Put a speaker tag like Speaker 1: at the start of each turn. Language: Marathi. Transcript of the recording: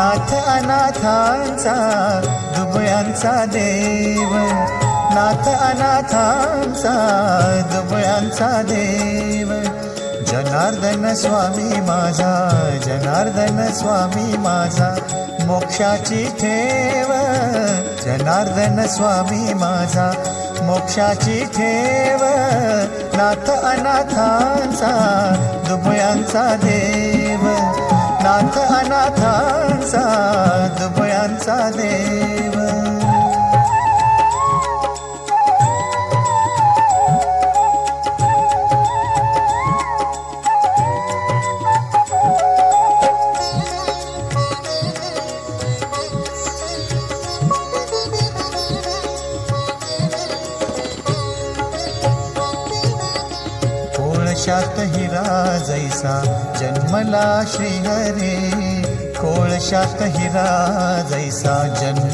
Speaker 1: नाथ अनाथांचा दुबळ्यांचा देव. नाथ अनाथांचा दुबळ्यांचा देव. जनार्दन स्वामी माझा जनार्दन स्वामी माझा मोक्षाची ठेव. जनार्दन स्वामी माझा मोक्षाची ठेव. नाथ अनाथांचा दुबळ्यांचा देव. नाथ अनाथा दुबळ्यांचा देव. कोळशात हिरा जैसा जन्मला श्रीहरे. कोळशात हिरा जैसा जन्म